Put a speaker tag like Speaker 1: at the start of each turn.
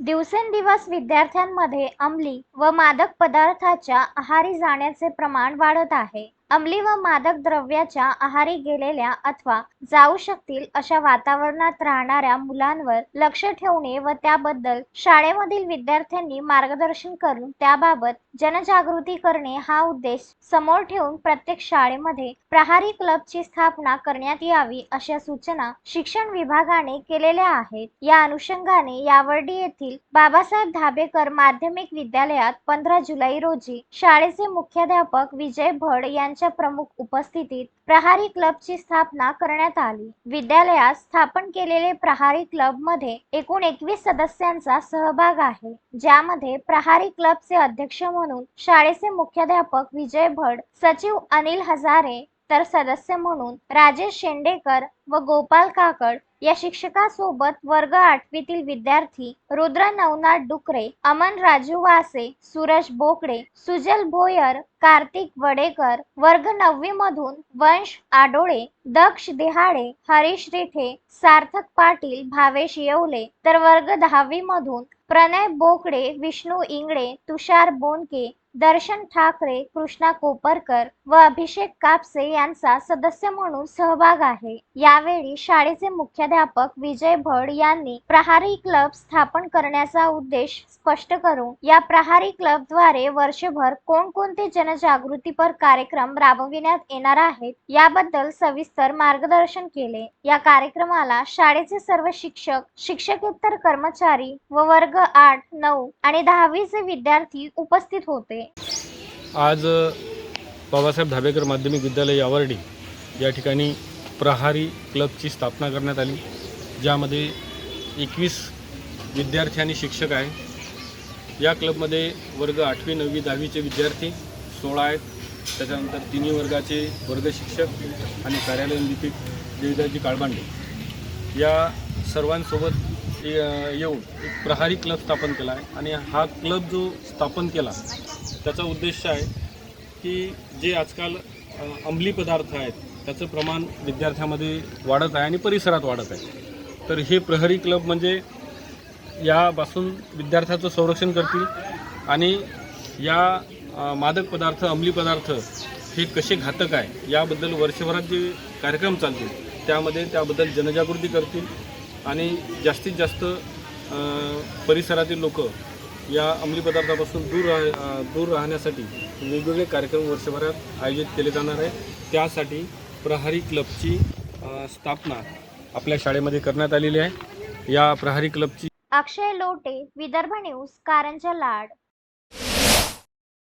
Speaker 1: दिवसेंदिवस विद्यार्थ्यांमध्ये अंमली व मादक पदार्थाच्या आहारी जाण्याचे प्रमाण वाढत आहे. अंमली व मादक द्रव्याच्या आहारी गेलेल्या अथवा जाऊ शकतील अशा वातावरणात राहणाऱ्या मुलांवर लक्ष ठेवणे व त्याबद्दल शाळेमधील विद्यार्थ्यांनी मार्गदर्शन करून त्याबाबत जनजागृती करणे हा उद्देश समोर ठेवून प्रत्येक शाळेमध्ये प्रहारी क्लबची स्थापना करण्यात यावी अशा सूचना शिक्षण विभागाने केलेल्या आहेत. या अनुषंगाने यावर्डी येथील बाबासाहेब धाबेकर माध्यमिक विद्यालयात पंधरा जुलै रोजी शाळेचे मुख्याध्यापक विजय भड यांच्या प्रमुख उपस्थितीत प्रहारी क्लबची स्थापना करण्यात आली. विद्यालयात स्थापन केलेले प्रहारी क्लबमध्ये एकूण एकवीस सदस्यांचा सहभाग आहे ज्यामध्ये प्रहारी क्लबचे अध्यक्ष म्हणून शाळेचे मुख्याध्यापक विजय भड सचिव अनिल हजारे तर सदस्य म्हणून राजेश शेंडेकर व गोपाल काकड या शिक्षकासोबत वर्ग आठवीतील विद्यार्थी रुद्र नवनाथ डुकरे अमन राजू वासे सूरज बोकडे सुजल भोयर कार्तिक वडेकर वर्ग नववी मधून वंश आडोळे दक्ष देहाडे हरीश रिठे सार्थक पाटील भावेश येवले. तर वर्ग दहावी मधून प्रणय बोकडे विष्णू इंगळे तुषार बोनके दर्शन ठाकरे कृष्णा कोपरकर व अभिषेक कापसे यांचा सदस्य म्हणून सहभाग आहे. यावेळी शाळेचे मुख्याध्यापक विजय भड यांनी प्रहारी क्लब स्थापन करण्याचा उद्देश स्पष्ट करून या प्रहारी क्लबद्वारे वर्षभर कोणकोणते जनजागृतीपर कार्यक्रम राबविण्यात येणार आहेत याबद्दल सविस्तर मार्गदर्शन केले. या कार्यक्रमाला शाळेचे सर्व शिक्षक शिक्षकेतर कर्मचारी व वर्ग आठ नऊ आणि दहावीचे विद्यार्थी उपस्थित होते.
Speaker 2: आज बाबासाहेब धाबेकर माध्यमिक विद्यालय यावर्डी या ठिकाणी प्रहारी क्लबची स्थापना करण्यात आली ज्यामध्ये एकवीस विद्यार्थी आणि शिक्षक आहे या क्लबमध्ये वर्ग आठवी नववी दहावीचे विद्यार्थी सोळा आहेत. त्याच्यानंतर तिन्ही वर्गाचे वर्ग शिक्षक आणि कार्यालयीन लिपिक देविदाजी काळबांडे. या सर्वांसोबत येऊन एक प्रहारी क्लब स्थापन केला आहे आणि हा क्लब जो स्थापन केला त्याचा उद्देश आहे की जे आजकाल अंमली पदार्थ आहेत त्याचं प्रमाण विद्यार्थ्यामध्ये वाढत आहे आणि परिसरात वाढत आहे. तर हे प्रहरी क्लब म्हणजे यापासून विद्यार्थ्याचं संरक्षण करतील आणि या मादक पदार्थ अंमली पदार्थ हे कसे घातक आहे याबद्दल वर्षभरात जे कार्यक्रम चालतील त्यामध्ये त्याबद्दल जनजागृती करतील आणि जास्तीत जास्त परिसरातील लोक या अंमली पदार्थापासून दूर राह दूर राहण्यासाठी वेगवेगळे कार्यक्रम वर्षभरात आयोजित केले जाणार आहे त्यासाठी प्रहारी क्लबची स्थापना आपल्या शाळेमध्ये करण्यात आलेली आहे. या प्रहारी क्लबची
Speaker 1: अक्षय लोटे विदर्भ न्यूज कारंजा लाड.